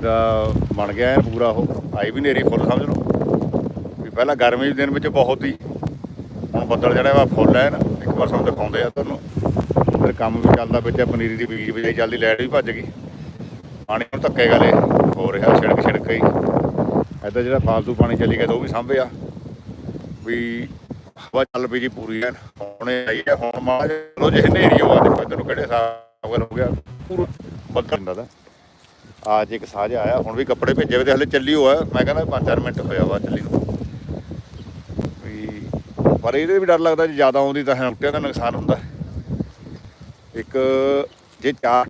ਦਾ ਬਣ ਗਿਆ ਐਨ ਪੂਰਾ ਉਹ ਆਈ ਵੀ ਨੇਰੀ ਫੁੱਲ, ਸਮਝ ਲਓ। ਵੀ ਪਹਿਲਾਂ ਗਰਮੀ ਦੇ ਦਿਨ ਵਿੱਚ ਬਹੁਤ ਹੀ, ਹੁਣ ਬੱਦਲ ਜਿਹੜਾ ਵਾ ਫੁੱਲ ਐ ਨਾ, ਇੱਕ ਵਾਰ ਸਾਨੂੰ ਦਿਖਾਉਂਦੇ ਆ ਤੁਹਾਨੂੰ। ਫਿਰ ਕੰਮ ਵੀ ਚੱਲਦਾ ਵਿੱਚ ਪਨੀਰੀ ਦੀ ਬਿਜਲੀ ਵੀ ਚੱਲਦੀ, ਲਾਈਟ ਵੀ ਭੱਜ ਗਈ। ਪਾਣੀ ਨੂੰ ਧੱਕੇ ਗਲੇ ਹੋ ਰਿਹਾ, ਛਿੜਕ ਛਿੜਕ ਹੀ। ਇੱਧਰ ਜਿਹੜਾ ਫਾਲਤੂ ਪਾਣੀ ਚੱਲੀ ਗਿਆ ਤਾਂ ਉਹ ਵੀ ਸਾਂਭਿਆ ਵੀ ਹਵਾ ਚੱਲ ਪਈ ਜੀ ਪੂਰੀ ਐਨ, ਹੁਣੇ ਆਈ ਹੈ ਹੁਣ ਮਾੜਾ ਜਿਹਾ ਜੇ ਹਨੇਰੀ ਹੋ ਆ ਦੇਖੋ ਨੂੰ ਕਿਹੜੇ ਹਿਸਾਬ ਹੋ ਗਿਆ? ਪੂਰਾ ਬੱਦਲ ਹੁੰਦਾ ਦਾ ਅੱਜ ਇੱਕ ਸਾਜ ਆਇਆ, ਹੁਣ ਵੀ ਕੱਪੜੇ ਭੇਜੇ ਵੇ ਤੇ ਹਲੇ ਚੱਲੀ ਹੋਇਆ ਮੈਂ ਕਹਿੰਦਾ 5-4 ਮਿੰਟ ਹੋਇਆ ਵਾ ਚੱਲੀ ਨੂੰ। ਵੀ ਪਰ ਇਹਦੇ ਵੀ ਡਰ ਲੱਗਦਾ, ਜੇ ਜ਼ਿਆਦਾ ਆਉਂਦੀ ਤਾਂ ਹੈਮਟਿਆਂ ਦਾ ਨੁਕਸਾਨ ਹੁੰਦਾ। ਇੱਕ ਜੇ ਚਾਰ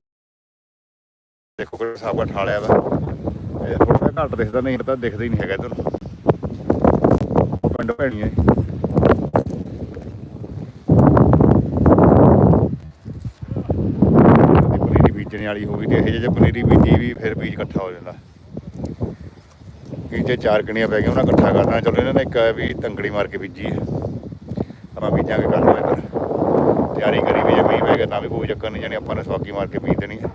ਦੇਖੋ ਕਿਹੜਾ ਹਿਸਾਬ ਠਾਲਿਆ ਵਾ। ਇਹ ਥੋੜਾ ਘੱਟ ਦਿਖਦਾ, ਨਹੀਂ ਤਾਂ ਦਿਖਦਾ ਹੀ ਨਹੀਂ ਹੈਗਾ ਇੱਧਰ। ਪਿੰਡ ਭੈਣੀਆਂ। ਜੇ ਪਨੀਰੀ ਬੀਜਣ ਵਾਲੀ ਹੋਵੇ ਤੇ ਇਹ ਜੇ ਪਨੀਰੀ ਬੀਜੀ ਵੀ ਫਿਰ ਬੀਜ ਇਕੱਠਾ ਹੋ ਜਾਂਦਾ। ਇਹ ਜੇ ਚਾਰ ਕਣੀਆਂ ਪੈ ਗਈਆਂ, ਉਹਨਾਂ ਇਕੱਠਾ ਕਰਨਾ। ਚਲੋ ਇਹਨਾਂ ਨੇ ਇੱਕ ਵੀ ਤੰਗੜੀ ਮਾਰ ਕੇ ਬੀਜੀ ਹੈ। ਆਪਾਂ ਬੀਜਾਂਗੇ ਕੱਲ ਨੂੰ ਇੱਧਰ। ਤਿਆਰੀ ਕਰੀ ਵੀ ਜੇ ਮੀਂਹ ਪੈ ਗਿਆ ਤਾਂ ਵੀ ਕੋਈ ਚੱਕਰ ਨਹੀਂ, ਜਾਣੀ ਆਪਾਂ ਨੇ ਸਵਾਕੀ ਮਾਰ ਕੇ ਬੀਜ ਦੇਣੀ ਹੈ।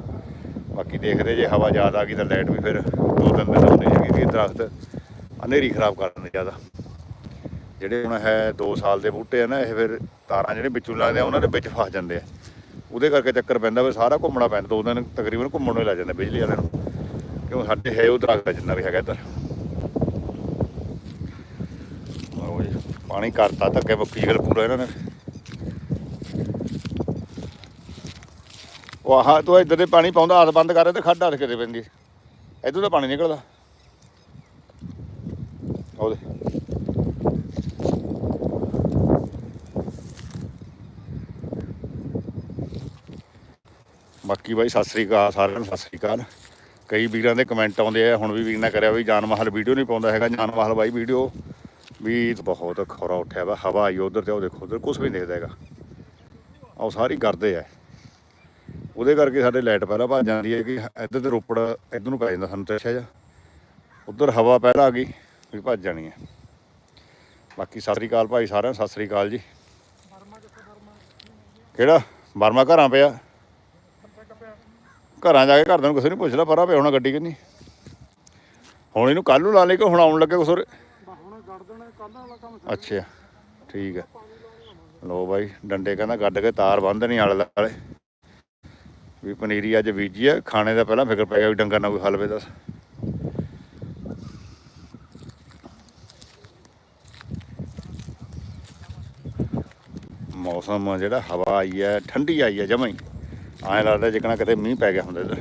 ਬਾਕੀ ਦੇਖਦੇ ਜੇ ਹਵਾ ਜ਼ਿਆਦਾ ਆ ਗਈ ਤਾਂ ਲਾਈਟ ਵੀ ਫਿਰ ਦੋ ਤਿੰਨ ਦਿਨ ਹੁੰਦੇ ਹੈਗੇ ਵੀ ਦਰਖਤ ਹਨੇਰੀ ਖਰਾਬ ਕਰ ਦਿੰਦੇ ਜ਼ਿਆਦਾ। ਜਿਹੜੇ ਹੁਣ ਹੈ 2 ਸਾਲ ਦੇ ਬੂਟੇ ਆ ਨਾ, ਇਹ ਫਿਰ ਤਾਰਾਂ ਜਿਹੜੇ ਵਿੱਚੋਂ ਲੱਗਦੇ ਆ, ਉਹਨਾਂ ਦੇ ਵਿੱਚ ਫਸ ਜਾਂਦੇ ਆ। ਉਹਦੇ ਕਰਕੇ ਚੱਕਰ ਪੈਂਦਾ ਵੀ ਸਾਰਾ ਘੁੰਮਣਾ ਪੈਂਦਾ, ਦੋ ਦਿਨ ਤਕਰੀਬਨ ਘੁੰਮਣ ਨੂੰ ਹੀ ਲੱਗ ਜਾਂਦਾ ਬਿਜਲੀ ਵਾਲਿਆਂ ਨੂੰ। ਕਿਉਂ ਸਾਡੇ ਹੈ ਉਹ ਦਰਖਤ ਜਿੰਨਾ ਵੀ ਹੈਗਾ ਇੱਧਰ। ਪਾਣੀ ਕਰਤਾ ਧੱਕੇ ਮੁੱਕੀ ਗੱਲ ਪੂਰਾ ਇਹਨਾਂ ਨੇ। ਉਹ ਆਹ ਤੂੰ ਇੱਧਰ ਦੇ ਪਾਣੀ ਪਾਉਂਦਾ ਹੱਥ ਬੰਦ ਕਰ ਤੇ ਖੱਡ ਹੱਥ ਕਿਤੇ ਪੈਂਦੀ ਇੱਧਰ ਦਾ ਪਾਣੀ ਨਿਕਲਦਾ। ਉਹਦੇ ਬਾਕੀ ਬਾਈ, ਸਤਿ ਸ੍ਰੀ ਅਕਾਲ, ਸਾਰਿਆਂ ਨੂੰ ਸਤਿ ਸ੍ਰੀ ਅਕਾਲ। ਕਈ ਵੀਰਾਂ ਦੇ ਕਮੈਂਟ ਆਉਂਦੇ ਆ, ਹੁਣ ਵੀ ਵੀਰ ਨੇ ਕਰਿਆ ਵੀ ਜਾਨ ਮਹਲ ਵੀਡੀਓ ਨਹੀਂ ਪਾਉਂਦਾ ਹੈਗਾ। ਜਾਨ ਮਹਲ ਬਾਈ ਵੀਡੀਓ ਵੀ ਬਹੁਤ ਖੌਰਾ ਉੱਠਿਆ ਵਾ, ਹਵਾ ਆਈ ਉਧਰ ਤੇ, ਉਹ ਦੇਖੋ ਉਧਰ ਕੁਝ ਵੀ ਨਹੀਂ ਦਿਖਦਾ ਹੈਗਾ। ਉਹ ਸਾਰੀ ਕਰਦੇ ਆ। ਉਹਦੇ ਕਰਕੇ ਸਾਡੇ ਲਾਈਟ ਪਹਿਲਾਂ ਭੱਜ ਜਾਂਦੀ ਹੈ ਕਿ ਇੱਧਰ ਤੇ ਰੋਪੜ, ਇੱਧਰ ਨੂੰ ਪੈ ਜਾਂਦਾ ਸਾਨੂੰ ਤੇ ਅੱਛਾ ਜਿਹਾ। ਉਧਰ ਹਵਾ ਪਹਿਲਾਂ ਆ ਗਈ, ਵੀ ਭੱਜ ਜਾਣੀ ਹੈ ਬਾਕੀ ਸਤਿ ਸ੍ਰੀ ਅਕਾਲ ਭਾਈ ਸਾਰਿਆਂ ਨੂੰ, ਸਤਿ ਸ੍ਰੀ ਅਕਾਲ ਜੀ। ਕਿਹੜਾ? ਬਰਮਾ ਘਰਾਂ ਪਿਆ। ਘਰਾਂ ਜਾ ਕੇ ਘਰਦਿਆਂ ਨੂੰ ਕਿਸੇ ਨਹੀਂ ਪੁੱਛਦਾ ਪਰਾਂ ਪਿਆ ਹੋਣਾ ਗੱਡੀ ਕਿ ਨਹੀਂ ਹੁਣ ਇਹਨੂੰ ਕੱਲ ਨੂੰ ਲਾ ਲਈ ਕਿ ਹੁਣ ਆਉਣ ਲੱਗੇ ਕੁਸਰ ਹੁਣ ਗੜ ਦੇਣਾ ਕੱਲ ਵਾਲਾ ਕੰਮ ਅੱਛਾ, ਠੀਕ ਹੈ ਲੋ ਬਾਈ, ਡੰਡੇ ਕਹਿੰਦਾ ਗੱਡ ਕੇ ਤਾਰ ਬੰਦ ਨਹੀਂ ਆਲੇ ਦੁਆਲੇ। ਵੀ ਪਨੀਰੀ ਅੱਜ ਬੀਜੀ ਆ, ਖਾਣੇ ਦਾ ਪਹਿਲਾਂ ਫਿਕਰ ਪੈ ਗਿਆ ਵੀ ਡੰਗਰ ਨਾ ਕੋਈ ਹਲਵੇ ਦੱਸ। ਮੌਸਮ ਜਿਹੜਾ ਹਵਾ ਆਈ ਹੈ ਠੰਡੀ ਆਈ ਹੈ ਜਮਾਂ ਹੀ। ਐਂ ਲੱਗਦਾ ਜਿਕਣਾ ਕਿਤੇ ਮੀਂਹ ਪੈ ਗਿਆ ਹੁੰਦਾ ਇੱਧਰ।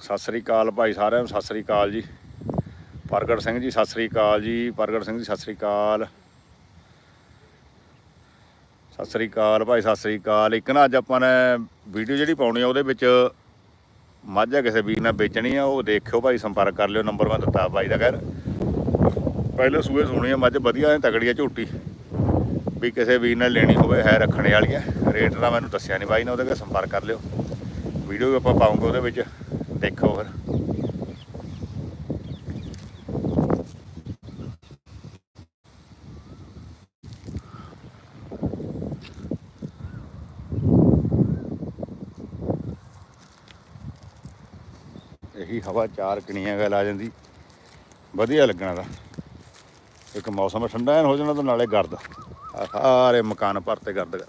ਸਤਿ ਸ੍ਰੀ ਅਕਾਲ ਭਾਈ ਸਾਰਿਆਂ ਨੂੰ, ਸਤਿ ਸ੍ਰੀ ਅਕਾਲ ਜੀ। ਪ੍ਰਗਟ ਸਿੰਘ ਜੀ, ਸਤਿ ਸ੍ਰੀ ਅਕਾਲ ਜੀ। ਪ੍ਰਗਟ ਸਿੰਘ ਜੀ, ਸਤਿ ਸ੍ਰੀ ਅਕਾਲ। ਸਤਿ ਸ੍ਰੀ ਅਕਾਲ ਭਾਈ, ਸਤਿ ਸ੍ਰੀ ਅਕਾਲ। ਇੱਕ ਨਾ ਅੱਜ ਆਪਾਂ ਨੇ ਵੀਡੀਓ ਜਿਹੜੀ ਪਾਉਣੀ ਆ, ਉਹਦੇ ਵਿੱਚ ਮੱਝ ਆ ਕਿਸੇ ਵੀਰ ਨਾਲ ਵੇਚਣੀ ਆ, ਉਹ ਦੇਖਿਓ ਭਾਈ, ਸੰਪਰਕ ਕਰ ਲਿਓ, ਨੰਬਰ ਮੈਂ ਦਿੱਤਾ ਬਾਈ ਦਾ, ਖੈਰ। ਪਹਿਲੇ ਸੂਏ ਸੁਣੀ ਆ, ਮੱਝ ਵਧੀਆ ਤਗੜੀ ਆ, ਝੋਟੀ। ਵੀ ਕਿਸੇ ਵੀਰ ਨਾਲ ਲੈਣੀ ਹੋਵੇ, ਹੈ ਰੱਖਣੇ ਵਾਲੀ ਹੈ। ਰੇਟ ਦਾ ਮੈਨੂੰ ਦੱਸਿਆ ਨਹੀਂ ਬਾਈ ਨੇ, ਉਹਦੇ ਨਾਲ ਸੰਪਰਕ ਕਰ ਲਿਓ। ਵੀਡੀਓ ਵੀ ਆਪਾਂ ਪਾਉਂਗੇ ਉਹਦੇ ਵਿੱਚ। ਦੇਖੋ ਫਿਰ। ਇਹੀ ਹਵਾ ਚਾਰ ਕਣੀਆਂ ਗੱਲ ਆ ਜਾਂਦੀ। ਵਧੀਆ ਲੱਗਣਾ ਦਾ ਇੱਕ ਮੌਸਮ ਠੰਡਾ ਹੋ ਜਾਣਾ ਤਾਂ ਨਾਲੇ ਗਰਦ। ਸਾਰੇ ਮਕਾਨ ਭਰਤੇ ਗਰਦ ਕਰ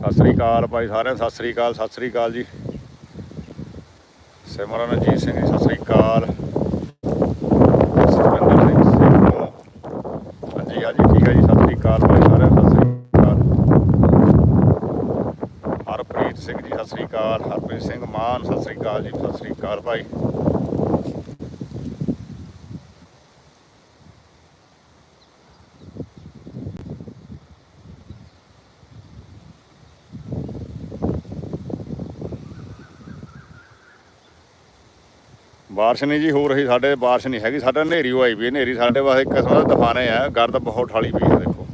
ਸਤਿ ਸ੍ਰੀ ਅਕਾਲ ਭਾਈ ਸਾਰਿਆਂ ਸਤਿ ਸ੍ਰੀ ਅਕਾਲ, ਸਤਿ ਸ੍ਰੀ ਅਕਾਲ ਜੀ। ਸਿਮਰਨਜੀਤ ਸਿੰਘ ਜੀ, ਸਤਿ ਸ੍ਰੀ ਅਕਾਲ। ਸੁਖਵਿੰਦਰ ਸਿੰਘ ਹਾਂਜੀ ਹਾਂਜੀ, ਠੀਕ ਹੈ ਜੀ, ਸਤਿ ਸ੍ਰੀ ਅਕਾਲ ਭਾਈ ਸਾਰਿਆਂ ਨੂੰ ਸਤਿ ਸ੍ਰੀ ਅਕਾਲ ਹਰਪ੍ਰੀਤ ਸਿੰਘ ਜੀ ਹਰਪ੍ਰੀਤ ਸਿੰਘ ਮਾਨ, ਸਤਿ ਸ੍ਰੀ ਅਕਾਲ ਜੀ, ਸਤਿ ਸ੍ਰੀ ਅਕਾਲ ਭਾਈ। ਬਾਰਿਸ਼ ਨਹੀਂ ਜੀ ਹੋ ਰਹੀ, ਸਾਡੇ ਬਾਰਿਸ਼ ਨਹੀਂ ਹੈਗੀ, ਸਾਡਾ ਹਨੇਰੀ ਹੋਈ ਵੀ ਹਨੇਰੀ ਸਾਡੇ ਵਾਸਤੇ ਕਿਸਮ ਦਾ ਤੂਫਾਨ ਹੈ, ਗਰਦ ਬਹੁਤ ਠਾਲੀ ਪਈ ਹੈ, ਦੇਖੋ।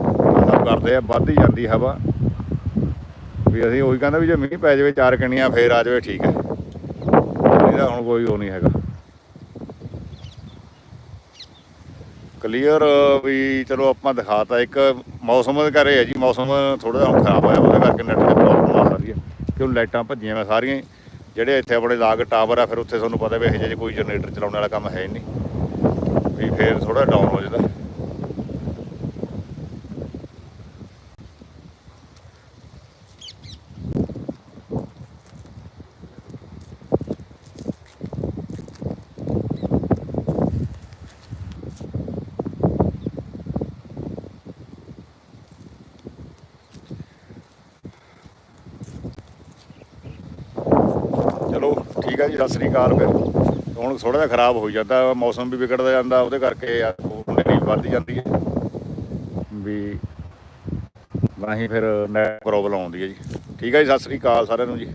ਆਹ ਸਭ ਕਰਦੇ ਆ, ਵੱਧ ਹੀ ਜਾਂਦੀ ਹਵਾ। ਵੀ ਅਸੀਂ ਉਹੀ ਕਹਿੰਦਾ ਵੀ ਜੇ ਮੀਂਹ ਪੈ ਜਾਵੇ ਚਾਰ ਕਣੀਆਂ, ਫੇਰ ਆ ਜਾਵੇ, ਠੀਕ ਹੈ। ਇਹਦਾ ਹੁਣ ਕੋਈ ਉਹ ਨਹੀਂ ਹੈਗਾ। ਕਲੀਅਰ ਵੀ ਚਲੋ ਆਪਾਂ ਦਿਖਾਤਾ, ਇੱਕ ਮੌਸਮ ਦੇ ਘਰੇ ਹੈ ਜੀ, ਮੌਸਮ ਥੋੜਾ ਜਿਹਾ ਹੁਣ ਖਰਾਬ ਹੋਇਆ, ਉਹਦੇ ਕਰਕੇ ਨੈਟ ਦੀ ਪ੍ਰੋਬਲਮ ਆ ਸਕਦੀ ਹੈ। ਕਿਉਂ ਲਾਈਟਾਂ ਭੱਜੀਆਂ ਮੈਂ ਸਾਰੀਆਂ ਹੀ। ਜਿਹੜੇ ਇੱਥੇ ਆਪਣੇ ਲਾਗ ਟਾਵਰ ਆ, ਫਿਰ ਉੱਥੇ ਤੁਹਾਨੂੰ ਪਤਾ ਵੀ ਇਹ ਜਿਹੇ ਕੋਈ ਜਨਰੇਟਰ ਚਲਾਉਣ ਵਾਲਾ ਕੰਮ ਹੈ ਹੀ ਨਹੀਂ। ਵੀ ਫਿਰ ਥੋੜਾ ਡਾਊਨ ਹੋ ਜਾਂਦਾ ਚਲੋ ਠੀਕ ਹੈ ਜੀ, ਸਤਿ ਸ੍ਰੀ ਅਕਾਲ ਫਿਰ। ਹੁਣ ਥੋੜਾ ਜਿਹਾ ਖਰਾਬ ਹੋ ਜਾਂਦਾ, ਮੌਸਮ ਵੀ ਵਿਗੜਦਾ ਜਾਂਦਾ, ਉਹਦੇ ਕਰਕੇ ਹਨੇਰੀ ਵੱਧ ਜਾਂਦੀ ਹੈ ਵੀ ਨਹੀਂ ਫਿਰ ਨੈਟ ਪ੍ਰੋਬਲਮ ਆਉਂਦੀ ਹੈ ਜੀ। ਠੀਕ ਹੈ ਜੀ, ਸਤਿ ਸ੍ਰੀ ਅਕਾਲ ਸਾਰਿਆਂ ਨੂੰ ਜੀ।